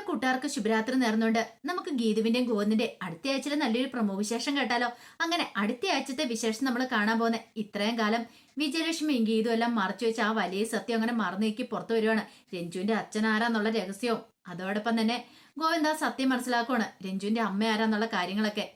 എല്ലാ കൂട്ടുകാർക്കും ശുഭരാത്രി നേർന്നുകൊണ്ട് നമുക്ക് ഗീതുവിന്റെയും ഗോവിന്ദിന്റെ അടുത്ത ആഴ്ചയിലെ നല്ലൊരു പ്രമോ വിശേഷം കേട്ടാലോ? അങ്ങനെ അടുത്ത ആഴ്ചത്തെ വിശേഷം നമ്മൾ കാണാൻ പോകുന്ന ഇത്രയും കാലം വിജയലക്ഷ്മിയും ഗീതും എല്ലാം മറച്ചു വെച്ച് ആ വലിയ സത്യം അങ്ങനെ മറന്നു നീക്കി പുറത്തു വരുവാണ്. രഞ്ജുവിന്റെ അച്ഛൻ ആരാന്നുള്ള രഹസ്യവും അതോടൊപ്പം തന്നെ ഗോവിന്ദ സത്യം മനസ്സിലാക്കുവാണ്. രഞ്ജുവിന്റെ അമ്മ ആരാന്നുള്ള കാര്യങ്ങളൊക്കെ.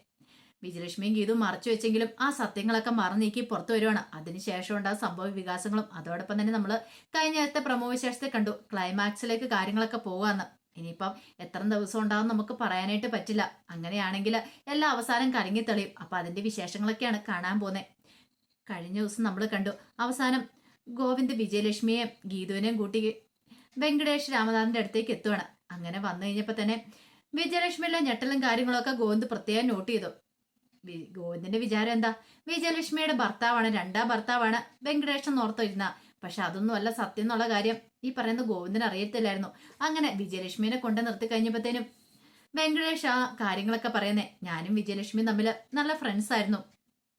വിജയലക്ഷ്മിയും ഗീതും മറച്ചു വെച്ചെങ്കിലും ആ സത്യങ്ങളൊക്കെ മറന്നു നീക്കി പുറത്തു വരുവാണ്. അതിനുശേഷം ഉണ്ടാകുന്ന സംഭവ വികാസങ്ങളും. അതോടൊപ്പം തന്നെ നമ്മൾ കഴിഞ്ഞ ആഴ്ചത്തെ പ്രമോ വിശേഷത്തെ കണ്ടു. ക്ലൈമാക്സിലേക്ക് കാര്യങ്ങളൊക്കെ പോകാന്ന് ഇനിയിപ്പം എത്ര ദിവസം ഉണ്ടാവും നമുക്ക് പറയാനായിട്ട് പറ്റില്ല. അങ്ങനെയാണെങ്കിൽ എല്ലാ അവസാനം കലങ്ങി തെളിയും. അതിന്റെ വിശേഷങ്ങളൊക്കെയാണ് കാണാൻ പോകുന്നത് കഴിഞ്ഞ ദിവസം നമ്മൾ കണ്ടു. അവസാനം ഗോവിന്ദ് വിജയലക്ഷ്മിയെയും ഗീതുവിനെയും കൂട്ടി വെങ്കടേഷ് രാമനാഥന്റെ അടുത്തേക്ക് എത്തുവാണ്. അങ്ങനെ വന്നു കഴിഞ്ഞപ്പോൾ തന്നെ വിജയലക്ഷ്മിയിലെ ഞെട്ടലും കാര്യങ്ങളൊക്കെ ഗോവിന്ദ് പ്രത്യേകം നോട്ട് ചെയ്തു. ഗോവിന്ദിന്റെ വിചാരം എന്താ? വിജയലക്ഷ്മിയുടെ ഭർത്താവാണ് രണ്ടാം ഭർത്താവാണ് വെങ്കടേഷൻ ഓർത്തിരുന്ന പക്ഷെ അതൊന്നും അല്ല സത്യം എന്നുള്ള കാര്യം. ഈ പറയുന്ന ഗോവിന്ദൻ അറിയത്തില്ലായിരുന്നു. അങ്ങനെ വിജയലക്ഷ്മിനെ കൊണ്ട് നിർത്തി കഴിഞ്ഞപ്പോഴത്തേനും വെങ്കടേഷ് ആ കാര്യങ്ങളൊക്കെ പറയുന്നേ ഞാനും വിജയലക്ഷ്മിയും തമ്മിൽ നല്ല ഫ്രണ്ട്സ് ആയിരുന്നു.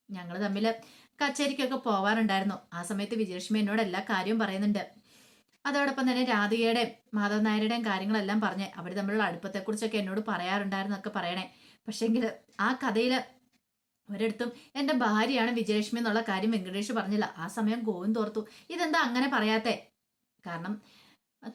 ഞങ്ങൾ തമ്മിൽ കച്ചേരിക്കൊക്കെ പോവാറുണ്ടായിരുന്നു. ആ സമയത്ത് വിജയലക്ഷ്മി എന്നോട് എല്ലാ കാര്യവും പറയുന്നുണ്ട്. അതോടൊപ്പം തന്നെ രാധികയുടെയും മാധവ നായരുടെയും കാര്യങ്ങളെല്ലാം പറഞ്ഞ് അവർ തമ്മിലുള്ള അടുപ്പത്തെക്കുറിച്ചൊക്കെ എന്നോട് പറയാറുണ്ടായിരുന്നൊക്കെ പറയണേ. പക്ഷെങ്കിൽ ആ കഥയിൽ ഒരിടത്തും എന്റെ ഭാര്യയാണ് വിജയലക്ഷ്മി എന്നുള്ള കാര്യം വെങ്കടേഷ് പറഞ്ഞില്ല. ആ സമയം ഗോവിന്ദ് ഓർത്തു ഇതെന്താ അങ്ങനെ പറയാത്തെ? കാരണം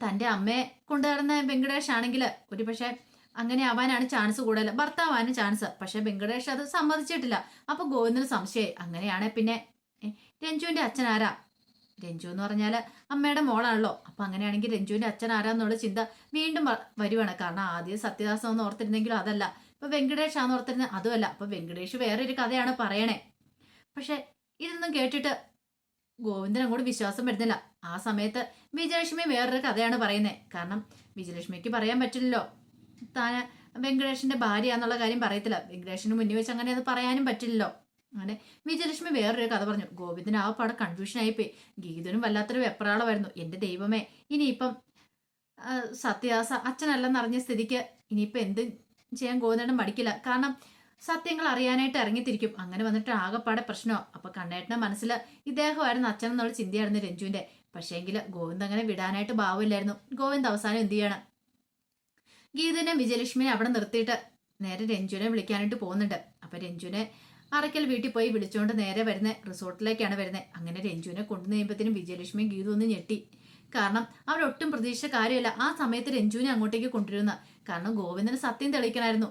തന്റെ അമ്മയെ കൊണ്ടുവരുന്ന വെങ്കടേഷ് ആണെങ്കിൽ ഒരു പക്ഷേ അങ്ങനെ ആവാനാണ് ചാൻസ് കൂടുതൽ ഭർത്താവാനും ചാൻസ്. പക്ഷെ വെങ്കടേഷ് അത് സമ്മതിച്ചിട്ടില്ല. അപ്പൊ ഗോവിന്ദന് സംശയം അങ്ങനെയാണ് പിന്നെ രഞ്ജുവിന്റെ അച്ഛൻ ആരാ? രഞ്ജു എന്ന് പറഞ്ഞാൽ അമ്മയുടെ മോളാണല്ലോ. അപ്പൊ അങ്ങനെയാണെങ്കിൽ രഞ്ജുവിന്റെ അച്ഛൻ ആരാന്നുള്ള ചിന്ത വീണ്ടും വരുവാണ്. കാരണം ആദ്യം സത്യദാസം ഒന്ന് ഓർത്തിരുന്നെങ്കിലും അതല്ല. ഇപ്പൊ വെങ്കടേഷ് ആന്ന് ഓർത്തിരുന്നത് അതുമല്ല. അപ്പൊ വെങ്കടേഷ് വേറെ ഒരു കഥയാണ് പറയണേ. പക്ഷെ ഇതൊന്നും കേട്ടിട്ട് ഗോവിന്ദൻ അങ്ങോട്ട് വിശ്വാസം വരുന്നില്ല. ആ സമയത്ത് വിജയലക്ഷ്മി വേറൊരു കഥയാണ് പറയുന്നത് കാരണം വിജയലക്ഷ്മിക്ക് പറയാൻ പറ്റില്ലല്ലോ. താൻ വെങ്കടേഷിന്റെ ഭാര്യ എന്നുള്ള കാര്യം പറയത്തില്ല. വെങ്കടേഷിന് മുന്നിൽ വെച്ച് അങ്ങനെ അത് പറയാനും പറ്റില്ലല്ലോ. അങ്ങനെ വിജയലക്ഷ്മി വേറൊരു കഥ പറഞ്ഞു. ഗോവിന്ദൻ ആ പാടെ കൺഫ്യൂഷൻ ആയിപ്പോയി. ഗീതനും വല്ലാത്തൊരു വെപ്രാളമായിരുന്നു. എന്റെ ദൈവമേ ഇനിയിപ്പം സത്യദാസ അച്ഛനല്ലെന്നറിഞ്ഞ സ്ഥിതിക്ക് ഇനിയിപ്പം എന്ത് ചെയ്യാൻ ഗോവിന്ദേട്ടൻ മടിക്കില്ല. കാരണം സത്യങ്ങൾ അറിയാനായിട്ട് ഇറങ്ങിത്തിരിക്കും. അങ്ങനെ വന്നിട്ട് ആകെപ്പാടെ പ്രശ്നമോ. അപ്പൊ കണ്ണേട്ടന്റെ മനസ്സിൽ ഇദ്ദേഹമായിരുന്നു അച്ഛൻ എന്നുള്ള ചിന്തയായിരുന്നു രഞ്ജുവിന്റെ. പക്ഷേങ്കിൽ ഗോവിന്ദ് അങ്ങനെ വിടാനായിട്ട് ഭാവമില്ലായിരുന്നു. ഗോവിന്ദ് അവസാനം എന്ത് ചെയ്യണം? ഗീതനെ വിജയലക്ഷ്മിനെ അവിടെ നിർത്തിയിട്ട് നേരെ രഞ്ജുവിനെ വിളിക്കാനായിട്ട് പോകുന്നുണ്ട്. അപ്പൊ രഞ്ജുവിനെ അറയ്ക്കൽ വീട്ടിൽ പോയി വിളിച്ചുകൊണ്ട് നേരെ വരുന്ന റിസോർട്ടിലേക്കാണ് വരുന്നത് അങ്ങനെ രഞ്ജുവിനെ കൊണ്ടുവന്ന് കഴിയുമ്പോഴത്തേനും വിജയലക്ഷ്മിയും ഗീതു ഒന്ന് ഞെട്ടി. കാരണം അവരൊട്ടും പ്രതീക്ഷിച്ച കാര്യമല്ല. ആ സമയത്ത് രഞ്ജുവിനെ അങ്ങോട്ടേക്ക് കൊണ്ടുവരുന്ന. കാരണം ഗോവിന്ദന് സത്യം തെളിയിക്കണമായിരുന്നു.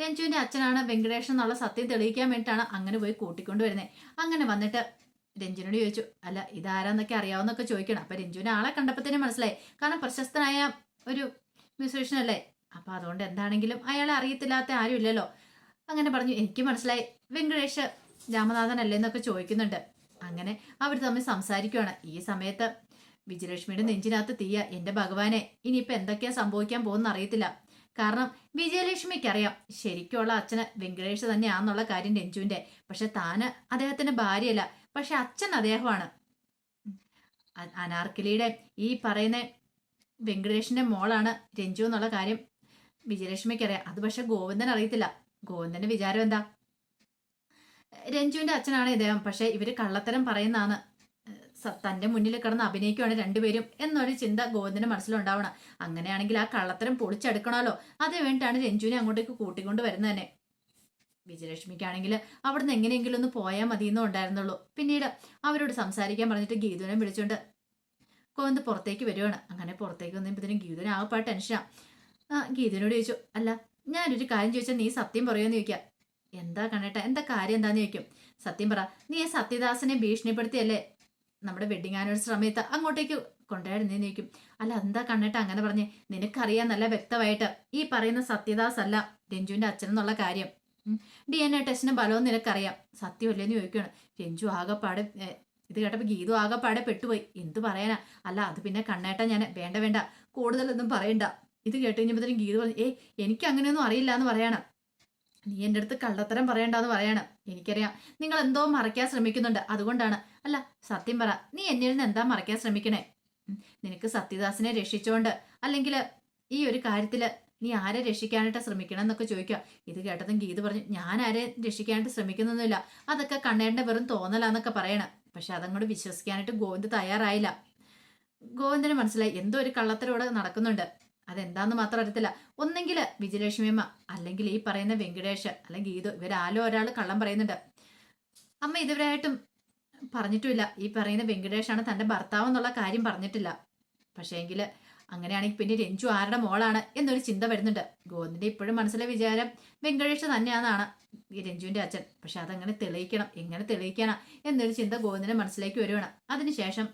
രഞ്ജുവിന്റെ അച്ഛനാണ് വെങ്കടേഷൻ എന്നുള്ള സത്യം തെളിയിക്കാൻ വേണ്ടിയിട്ടാണ് അങ്ങനെ പോയി കൂട്ടിക്കൊണ്ട് വരുന്നത് അങ്ങനെ വന്നിട്ട് രഞ്ജുനോട് ചോദിച്ചു അല്ല ഇതാരാന്നൊക്കെ അറിയാവുന്നൊക്കെ ചോദിക്കണം. അപ്പൊ രഞ്ജുവിനെ ആളെ കണ്ടപ്പോൾ തന്നെ മനസ്സിലായി. കാരണം പ്രശസ്തനായ ഒരു മ്യൂസീഷ്യൻ അല്ലേ? അപ്പൊ അതുകൊണ്ട് എന്താണെങ്കിലും അയാളെ അറിയത്തില്ലാത്ത ആരും ഇല്ലല്ലോ. അങ്ങനെ പറഞ്ഞു. എനിക്ക് മനസ്സിലായി. വെങ്കടേഷ് രാമനാഥൻ അല്ലേന്നൊക്കെ ചോദിക്കുന്നുണ്ട്. അങ്ങനെ അവർ തമ്മിൽ സംസാരിക്കുവാണ്. ഈ സമയത്ത് വിജയലക്ഷ്മിയുടെ നെഞ്ചിനകത്ത് തീയ എന്റെ ഭഗവാനെ. ഇനിയിപ്പോ എന്തൊക്കെയാ സംഭവിക്കാൻ പോകുന്ന അറിയത്തില്ല. കാരണം വിജയലക്ഷ്മിക്ക് അറിയാം ശരിക്കുള്ള അച്ഛന് വെങ്കടേഷ് തന്നെയാന്നുള്ള കാര്യം രഞ്ജുവിന്റെ. പക്ഷെ താന് അദ്ദേഹത്തിന്റെ ഭാര്യയല്ല. പക്ഷെ അച്ഛൻ അദ്ദേഹമാണ്. അനാർക്കിലിയുടെ ഈ പറയുന്ന വെങ്കടേഷിന്റെ മോളാണ് രഞ്ജു എന്നുള്ള കാര്യം വിജയലക്ഷ്മിക്ക് അറിയാം അത് പക്ഷെ ഗോവിന്ദൻ അറിയത്തില്ല. ഗോവിന്ദന്റെ വിചാരം എന്താ? രഞ്ജുവിന്റെ അച്ഛനാണ് ഇദ്ദേഹം. പക്ഷെ ഇവർ കള്ളത്തരം പറയുന്നതാണ്. തന്റെ മുന്നിൽ കിടന്ന് അഭിനയിക്കുവാണ് രണ്ടുപേരും എന്നൊരു ചിന്ത ഗോവിന്ദന്റെ മനസ്സിലുണ്ടാവണം. അങ്ങനെയാണെങ്കിൽ ആ കള്ളത്തരം പൊളിച്ചെടുക്കണമല്ലോ. അതേ വേണ്ടിയിട്ടാണ് രഞ്ജുവിനെ അങ്ങോട്ടേക്ക് കൂട്ടിക്കൊണ്ട് വരുന്നത് തന്നെ വിജയലക്ഷ്മിക്കാണെങ്കിൽ അവിടുന്ന് എങ്ങനെയെങ്കിലും ഒന്ന് പോയാൽ മതി എന്നും ഉണ്ടായിരുന്നുള്ളൂ. പിന്നീട് അവരോട് സംസാരിക്കാൻ പറഞ്ഞിട്ട് ഗീതുവിനെ വിളിച്ചുകൊണ്ട് ഗോവിന്ദ് പുറത്തേക്ക് വരുവാണ്. അങ്ങനെ പുറത്തേക്ക് വന്നപ്പോഴത്തേനും ഗീതുവിന് ആകപ്പാ ടെൻഷനാ. ആ ഗീതുവിനോട് ചോദിച്ചു അല്ല ഞാനൊരു കാര്യം ചോദിച്ചാൽ നീ സത്യം പറയുമെന്ന് ചോദിക്കാം. എന്താ കണ്ണേട്ട? എന്താ കാര്യം എന്താന്ന് ചോദിക്കും. സത്യം പറ. നീ സത്യദാസനെ ഭീഷണിപ്പെടുത്തിയല്ലേ? നമ്മുടെ വെഡിങ് ആനിവേഴ്സറി സമയത്ത് അങ്ങോട്ടേക്ക് കൊണ്ടുപോയിരുന്നേന്ന് ചോദിക്കും. അല്ല എന്താ കണ്ടിട്ട് അങ്ങനെ പറഞ്ഞേ? നിനക്കറിയാൻ നല്ല വ്യക്തമായിട്ട്. ഈ പറയുന്ന സത്യദാസ് അല്ല രഞ്ജുവിന്റെ അച്ഛനെന്നുള്ള കാര്യം. ഡി എൻ എ ടെസ്റ്റിന് ബലവും നിനക്കറിയാം. സത്യമല്ലേന്ന് ചോദിക്കുകയാണ് രഞ്ജു ആകെപ്പാടെ ഇത് കേട്ടപ്പോൾ ഗീതു ആകെപ്പാടെ പെട്ടുപോയി. എന്തു പറയാനാ? അല്ല അത് പിന്നെ കണ്ണേട്ട ഞാൻ വേണ്ട വേണ്ട. കൂടുതലൊന്നും പറയണ്ട. ഇത് കേട്ട് കഴിഞ്ഞപ്പോഴത്തേനും ഗീതു പറഞ്ഞു ഏ എനിക്ക് അങ്ങനെയൊന്നും അറിയില്ല എന്ന് പറയാണ്. നീ എന്റെ അടുത്ത് കള്ളത്തരം പറയണ്ടെന്ന് പറയാണ്. എനിക്കറിയാം. നിങ്ങൾ എന്തോ മറയ്ക്കാൻ ശ്രമിക്കുന്നുണ്ട്. അതുകൊണ്ടാണ്. അല്ല സത്യം പറ. നീ എന്നിൽ നിന്ന് എന്താ മറയ്ക്കാൻ ശ്രമിക്കണേ? നിനക്ക് സത്യദാസിനെ രക്ഷിച്ചോണ്ട് അല്ലെങ്കിൽ ഈ ഒരു കാര്യത്തിൽ നീ ആരെ രക്ഷിക്കാനായിട്ട് ശ്രമിക്കണം എന്നൊക്കെ ചോദിക്കുക. ഇത് കേട്ടതും ഗീത് പറഞ്ഞു ഞാൻ ആരെ രക്ഷിക്കാനായിട്ട് ശ്രമിക്കുന്നൊന്നുമില്ല. അതൊക്കെ കണ്ണേണ്ട വെറും തോന്നലാന്നൊക്കെ പറയണം. പക്ഷെ അതങ്ങോട് വിശ്വസിക്കാനായിട്ട് ഗോവിന്ദ് തയ്യാറായില്ല. ഗോവിന്ദന് മനസ്സിലായി. എന്തോ ഒരു കള്ളത്തരോട് നടക്കുന്നുണ്ട്. അതെന്താന്ന് മാത്രം അറിയത്തില്ല. ഒന്നെങ്കിൽ വിജയലക്ഷ്മിയമ്മ അല്ലെങ്കിൽ ഈ പറയുന്ന വെങ്കടേഷ് അല്ലെങ്കിൽ ഇത് ഇവരാലോ ഒരാൾ കള്ളം പറയുന്നുണ്ട്. അമ്മ ഇതുവരെയായിട്ടും പറഞ്ഞിട്ടുമില്ല. ഈ പറയുന്ന വെങ്കടേഷാണ് തന്റെ ഭർത്താവ് എന്നുള്ള കാര്യം പറഞ്ഞിട്ടില്ല. പക്ഷേ എങ്കിൽ അങ്ങനെയാണെങ്കിൽ പിന്നെ രഞ്ജു ആരുടെ മോളാണ് എന്നൊരു ചിന്ത വരുന്നുണ്ട്. ഗോവിന്ദിന്റെ ഇപ്പോഴും മനസ്സിലെ വിചാരം വെങ്കടേഷ് തന്നെയാണെന്നാണ് ഈ രഞ്ജുവിന്റെ അച്ഛൻ. പക്ഷെ അതങ്ങനെ തെളിയിക്കണം എങ്ങനെ തെളിയിക്കണം എന്നൊരു ചിന്ത ഗോവിന്ദിന്റെ മനസ്സിലേക്ക് വരുവാണ്. അതിനുശേഷം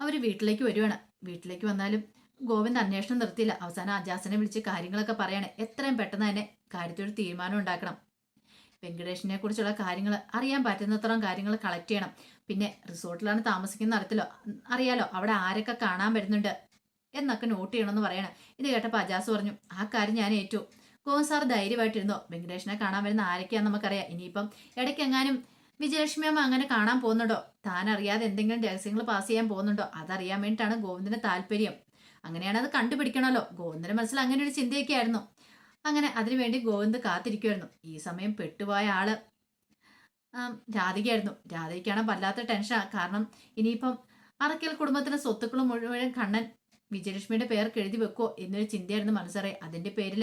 അവർ വീട്ടിലേക്ക് വരുവാണ്. വീട്ടിലേക്ക് വന്നാലും ഗോവിന്ദ് അന്വേഷണം നിർത്തിയില്ല. അവസാനം അജാസിനെ വിളിച്ച് കാര്യങ്ങളൊക്കെ പറയാണ്. എത്രയും പെട്ടെന്ന് തന്നെ കാര്യത്തിലൊരു തീരുമാനം ഉണ്ടാക്കണം. വെങ്കടേഷിനെ കുറിച്ചുള്ള കാര്യങ്ങൾ അറിയാൻ പറ്റുന്നത്രയും കാര്യങ്ങൾ കളക്ട് ചെയ്യണം. പിന്നെ റിസോർട്ടിലാണ് താമസിക്കുന്ന അറിയത്തില്ലോ? അറിയാലോ അവിടെ ആരൊക്കെ കാണാൻ വരുന്നുണ്ട് എന്നൊക്കെ നോട്ട് ചെയ്യണമെന്ന് പറയണം. ഇത് കേട്ടപ്പോൾ അജാസ് പറഞ്ഞു ആ കാര്യം ഞാൻ ഏറ്റു. ഗോവൻ സാർ ധൈര്യമായിട്ടിരുന്നോ? വെങ്കടേഷിനെ കാണാൻ വരുന്ന ആരൊക്കെയാണെന്ന് നമുക്കറിയാം. ഇനിയിപ്പം ഇടയ്ക്കെങ്ങാനും വിജയലക്ഷ്മി അമ്മ അങ്ങനെ കാണാൻ പോകുന്നുണ്ടോ? താൻ അറിയാതെ എന്തെങ്കിലും രഹസ്യങ്ങൾ പാസ് ചെയ്യാൻ പോകുന്നുണ്ടോ? അതറിയാൻ വേണ്ടിയിട്ടാണ് ഗോവിന്ദിന്റെ താല്പര്യം. അങ്ങനെയാണ് അത് കണ്ടുപിടിക്കണമല്ലോ ഗോവിന്ദന്റെ മനസ്സിൽ അങ്ങനെ ഒരു ചിന്തയൊക്കെ ആയിരുന്നു. അങ്ങനെ അതിനുവേണ്ടി ഗോവിന്ദ് കാത്തിരിക്കുമായിരുന്നു ഈ സമയം പെട്ടുപോയ ആൾ രാധികയായിരുന്നു. രാധികയ്ക്കാണ് വല്ലാത്ത ടെൻഷൻ കാരണം ഇനിയിപ്പം അറക്കൽ കുടുംബത്തിന് സ്വത്തുക്കൾ മുഴുവൻ കണ്ണൻ വിജയലക്ഷ്മിയുടെ പേർക്ക് എഴുതി വെക്കോ എന്നൊരു ചിന്തയായിരുന്നു മനസ്സറെ. അതിന്റെ പേരിൽ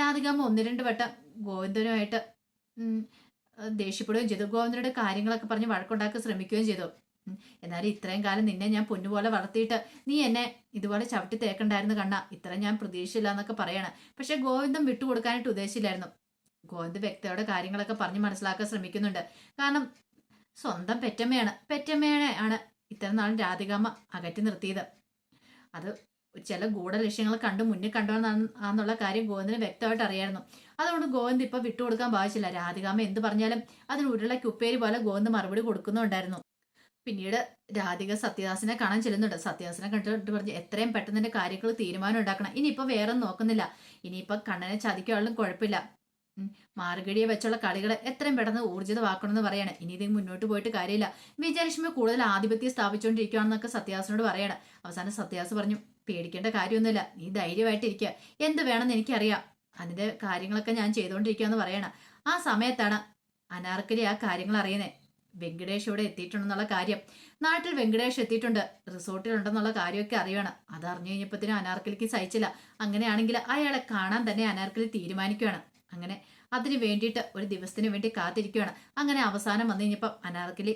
രാധികാമ്മ ഒന്ന് രണ്ട് വട്ടം ഗോവിന്ദനുമായിട്ട് ദേഷ്യപ്പെടുകയും ചെയ്തു. ഗോവിന്ദനോട് കാര്യങ്ങളൊക്കെ പറഞ്ഞ് വഴക്കുണ്ടാക്കാൻ ശ്രമിക്കുകയും ചെയ്തു. എന്നാലും ഇത്രയും കാലം നിന്നെ ഞാൻ പൊന്നുപോലെ വളർത്തിയിട്ട് നീ എന്നെ ഇതുപോലെ ചവിട്ടി തേക്കണ്ടായിരുന്നു കണ്ണ. ഇത്ര ഞാൻ പ്രതീക്ഷയില്ല എന്നൊക്കെ പറയണം. പക്ഷെ ഗോവിന്ദം വിട്ടുകൊടുക്കാനായിട്ട് ഉദ്ദേശിച്ചില്ലായിരുന്നു. ഗോവിന്ദ് വ്യക്തിയുടെ കാര്യങ്ങളൊക്കെ പറഞ്ഞ് മനസ്സിലാക്കാൻ ശ്രമിക്കുന്നുണ്ട്. കാരണം സ്വന്തം പെറ്റമ്മയാണ്. പെറ്റമ്മയാണ് ആണ് ഇത്ര നാളും രാധികാമ്മ അകറ്റി നിർത്തിയത്. അത് ചില ഗൂഢലക്ഷ്യങ്ങൾ കണ്ടു മുന്നിൽ കണ്ടോന്നാന്നുള്ള കാര്യം ഗോവിന്ദിന് വ്യക്തമായിട്ട് അറിയായിരുന്നു. അതുകൊണ്ട് ഗോവിന്ദ് ഇപ്പൊ വിട്ടുകൊടുക്കാൻ ഭാവിച്ചില്ല. രാധികാമ്മ എന്ത് പറഞ്ഞാലും അതിന് ഉരുളയ്ക്ക് ഉപ്പേരി പോലെ ഗോവിന്ദ് മറുപടി കൊടുക്കുന്നുണ്ടായിരുന്നു. പിന്നീട് രാധിക സത്യദാസിനെ കാണാൻ ചെല്ലുന്നുണ്ട്. സത്യദാസിനെ കണ്ടിട്ട് പറഞ്ഞ് എത്രയും പെട്ടെന്ന് എന്റെ കാര്യങ്ങൾ തീരുമാനം ഉണ്ടാക്കണം. ഇനിയിപ്പോ വേറെ നോക്കുന്നില്ല. ഇനിയിപ്പോ കണ്ണനെ ചതിക്കാളും കുഴപ്പമില്ല. മാർഗടിയെ വെച്ചുള്ള കളികൾ എത്രയും പെട്ടെന്ന് ഊർജിതമാക്കണമെന്ന് പറയാണ്. ഇനി ഇത് മുന്നോട്ട് പോയിട്ട് കാര്യമില്ല. വിജയലക്ഷ്മി കൂടുതൽ ആധിപത്യം സ്ഥാപിച്ചുകൊണ്ടിരിക്കുകയാണെന്നൊക്കെ സത്യാസിനോട് പറയാണ്. അവസാനം സത്യാസ് പറഞ്ഞു പേടിക്കേണ്ട കാര്യമൊന്നുമില്ല. നീ ധൈര്യമായിട്ടിരിക്കുക എന്ത് വേണമെന്ന് എനിക്കറിയാം. അതിന്റെ കാര്യങ്ങളൊക്കെ ഞാൻ ചെയ്തുകൊണ്ടിരിക്കുകയെന്ന് പറയണം. ആ സമയത്താണ് അനാർക്കലി ആ കാര്യങ്ങൾ അറിയുന്നത് വെങ്കടേഷ് ഇവിടെ എത്തിയിട്ടുണ്ടെന്നുള്ള കാര്യം. നാട്ടിൽ വെങ്കടേഷ് എത്തിയിട്ടുണ്ട്. റിസോർട്ടിലുണ്ടെന്നുള്ള കാര്യമൊക്കെ അറിയണം. അത് അറിഞ്ഞു കഴിഞ്ഞപ്പോഴത്തേനും അനാർക്കലിക്ക് സഹിച്ചില്ല. അങ്ങനെയാണെങ്കിൽ അയാളെ കാണാൻ തന്നെ അനാർക്കലി തീരുമാനിക്കുകയാണ്. അങ്ങനെ അതിന് വേണ്ടിയിട്ട് ഒരു ദിവസത്തിന് വേണ്ടി കാത്തിരിക്കുകയാണ്. അങ്ങനെ അവസാനം വന്നു കഴിഞ്ഞപ്പം അനാർക്കലി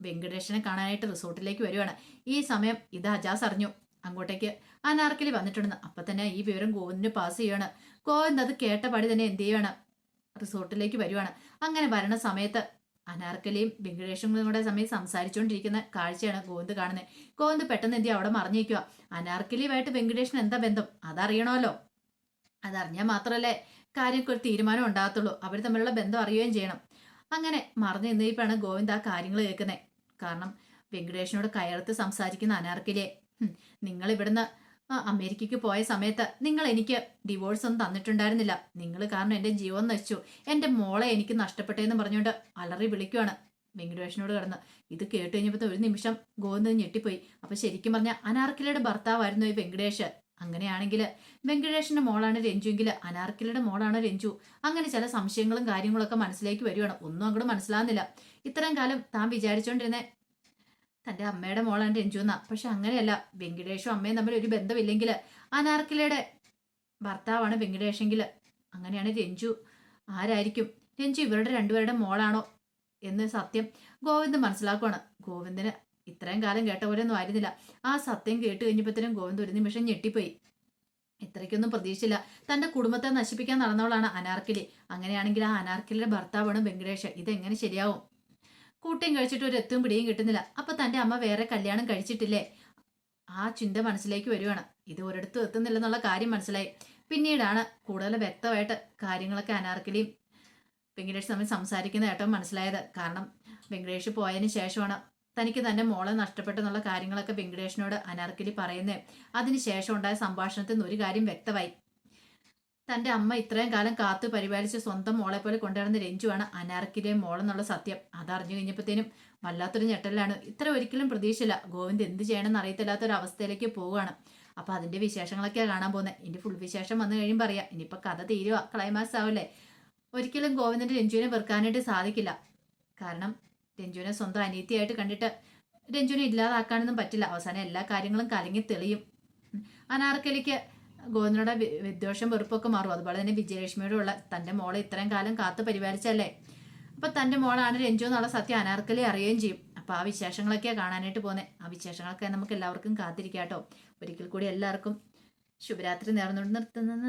വെങ്കടേഷിനെ കാണാനായിട്ട് റിസോർട്ടിലേക്ക് വരുവാണ്. ഈ സമയം ഇത് അജാസ് അറിഞ്ഞു. അങ്ങോട്ടേക്ക് അനാർക്കലി വന്നിട്ടുണ്ടെന്ന്. അപ്പം തന്നെ ഈ വിവരം ഗോവിന്ദിന് പാസ് ചെയ്യാണ്. ഗോവിന്ദ് അത് കേട്ട പടി തന്നെ എന്ത് ചെയ്യുകയാണ് റിസോർട്ടിലേക്ക് വരുവാണ്. അങ്ങനെ വരണ സമയത്ത് അനാർക്കലിയും വെങ്കടേഷും കൂടെ സമയം സംസാരിച്ചുകൊണ്ടിരിക്കുന്ന കാഴ്ചയാണ് ഗോവിന്ദ് കാണുന്നത് ഗോവിന്ദ് പെട്ടെന്ന് എന്തി അവിടെ മറിഞ്ഞേക്കുക അനാർക്കലിയുമായിട്ട് വെങ്കടേഷിന് എന്താ ബന്ധം? അതറിയണമല്ലോ. അതറിഞ്ഞാൽ മാത്രമല്ലേ കാര്യങ്ങൾക്ക് ഒരു തീരുമാനം ഉണ്ടാകത്തുള്ളൂ. അവർ തമ്മിലുള്ള ബന്ധം അറിയുകയും ചെയ്യണം. അങ്ങനെ മറിഞ്ഞു നിന്നിപ്പോഴാണ് ഗോവിന്ദ് ആ കാര്യങ്ങൾ കേൾക്കുന്നത് കാരണം വെങ്കടേഷിനോട് കയർത്ത് സംസാരിക്കുന്ന അനാർക്കലിയെ "ഹും, നിങ്ങൾ ഇവിടുന്ന് അമേരിക്കയ്ക്ക് പോയ സമയത്ത് നിങ്ങൾ എനിക്ക് ഡിവോഴ്സ് ഒന്നും തന്നിട്ടുണ്ടായിരുന്നില്ല. നിങ്ങൾ കാരണം എന്റെ ജീവൻ നശിച്ചു. എന്റെ മോളെ എനിക്ക് നഷ്ടപ്പെട്ടേന്ന് പറഞ്ഞുകൊണ്ട് അലറി വിളിക്കുവാണ്. വെങ്കിടേഷനോട് കിടന്ന് ഇത് കേട്ട് കഴിഞ്ഞപ്പോൾ ഒരു നിമിഷം ഗോവിന്ദൻ ഞെട്ടിപ്പോയി. അപ്പൊ ശരിക്കും പറഞ്ഞാൽ അനാർക്കിലയുടെ ഭർത്താവായിരുന്നു ഈ വെങ്കടേഷ്. അങ്ങനെയാണെങ്കിൽ വെങ്കടേഷിന്റെ മോളാണ് രഞ്ജുവെങ്കിൽ അനാർക്കിലയുടെ മോളാണ് രഞ്ജു. അങ്ങനെ ചില സംശയങ്ങളും കാര്യങ്ങളൊക്കെ മനസ്സിലേക്ക് വരികയാണ് ഒന്നും അങ്ങോട്ട് മനസ്സിലാകുന്നില്ല ഇത്രയും കാലം താൻ വിചാരിച്ചുകൊണ്ടിരുന്ന തന്റെ അമ്മയുടെ മോളാണ് രഞ്ജു എന്നാ പക്ഷെ അങ്ങനെയല്ല. വെങ്കടേഷും അമ്മയും തമ്മിൽ ഒരു ബന്ധമില്ലെങ്കിൽ അനാർക്കിലയുടെ ഭർത്താവാണ് വെങ്കടേഷെങ്കിൽ അങ്ങനെയാണ് രഞ്ജു. ആരായിരിക്കും? രഞ്ജു ഇവരുടെ രണ്ടുപേരുടെ മോളാണോ എന്ന് സത്യം ഗോവിന്ദ് മനസ്സിലാക്കുവാണ്. ഗോവിന്ദന് ഇത്രയും കാലം കേട്ട പോലെ ഒന്നും ആയിരുന്നില്ല. ആ സത്യം കേട്ട് കഴിഞ്ഞപ്പോഴത്തേനും ഗോവിന്ദ് ഒരു നിമിഷം ഞെട്ടിപ്പോയി. ഇത്രയ്ക്കൊന്നും പ്രതീക്ഷിച്ചില്ല. തന്റെ കുടുംബത്തെ നശിപ്പിക്കാൻ നടന്നവളാണ് അനാർക്കിലി. അങ്ങനെയാണെങ്കിൽ ആ അനാർക്കിലിയുടെ ഭർത്താവാണ് വെങ്കടേഷ്. ഇതെങ്ങനെ ശരിയാവും? കൂട്ടിയും കഴിച്ചിട്ട് ഒരു എത്തും പിടിയും കിട്ടുന്നില്ല. അപ്പൊ തന്റെ അമ്മ വേറെ കല്യാണം കഴിച്ചിട്ടില്ലേ? ആ ചിന്ത മനസ്സിലേക്ക് വരുവാണ്. ഇത് ഒരിടത്തും എത്തുന്നില്ലെന്നുള്ള കാര്യം മനസ്സിലായി. പിന്നീടാണ് കൂടുതൽ വ്യക്തമായിട്ട് കാര്യങ്ങളൊക്കെ അനാർക്കലിയും വെങ്കടേഷ് തമ്മിൽ സംസാരിക്കുന്ന ഏട്ടവും മനസ്സിലായത്. കാരണം വെങ്കടേഷ് പോയതിന് ശേഷമാണ് തനിക്ക് തന്റെ മോളെ നഷ്ടപ്പെട്ടെന്നുള്ള കാര്യങ്ങളൊക്കെ വെങ്കടേഷിനോട് അനാർക്കലി പറയുന്നത്. അതിനുശേഷം ഉണ്ടായ സംഭാഷണത്തിൽ നിന്ന് ഒരു കാര്യം വ്യക്തമായി. തന്റെ അമ്മ ഇത്രയും കാലം കാത്തു പരിപാലിച്ച് സ്വന്തം മോളെ പോലെ കൊണ്ടുവരുന്ന രഞ്ജുവാണ് അനാർക്കിലെ മോളെന്നുള്ള സത്യം. അതറിഞ്ഞു കഴിഞ്ഞപ്പോഴത്തേനും വല്ലാത്തൊരു ഞെട്ടലാണ് ഇത്ര ഒരിക്കലും പ്രതീക്ഷയില്ല. ഗോവിന്ദ് എന്ത് ചെയ്യണമെന്ന് അറിയത്തില്ലാത്ത ഒരു അവസ്ഥയിലേക്ക് പോവുകയാണ്. അപ്പൊ അതിന്റെ വിശേഷങ്ങളൊക്കെയാണ് കാണാൻ പോകുന്നത് ഇനി ഫുൾ വിശേഷം വന്നു കഴിയുമ്പോൾ പറയാം ഇനിയിപ്പോ കഥ തീരുക ക്ലൈമാക്സ് ആവില്ലേ. ഒരിക്കലും ഗോവിന്ദന്റെ രഞ്ജുവിനെ വെറുക്കാനായിട്ട് സാധിക്കില്ല. കാരണം രഞ്ജുവിനെ സ്വന്തം അനീതിയായിട്ട് കണ്ടിട്ട് രഞ്ജുവിനെ ഇല്ലാതാക്കാനൊന്നും പറ്റില്ല. അവസാനം എല്ലാ കാര്യങ്ങളും കലങ്ങി തെളിയും. അനാർക്കലിക്ക് ഗോവിന്ദനോട് വിദ്വേഷം വെറുപ്പൊക്കെ മാറും. അതുപോലെ തന്നെ വിജയലക്ഷ്മിയോടുള്ള തന്റെ മോളെ ഇത്രയും കാലം കാത്തു പരിപാലിച്ചല്ലേ അപ്പൊ തന്റെ മോളാണ് രഞ്ജു എന്നുള്ള സത്യം അനാർക്കലി അറിയുകയും ചെയ്യും. അപ്പൊ ആ വിശേഷങ്ങളൊക്കെയാ കാണാനായിട്ട് പോകുന്നത് ആ വിശേഷങ്ങളൊക്കെ നമുക്ക് എല്ലാവർക്കും കാത്തിരിക്കാട്ടോ ഒരിക്കൽ കൂടി എല്ലാവർക്കും ശുഭരാത്രി നേർന്നുകൊണ്ട് നിർത്തുന്നത്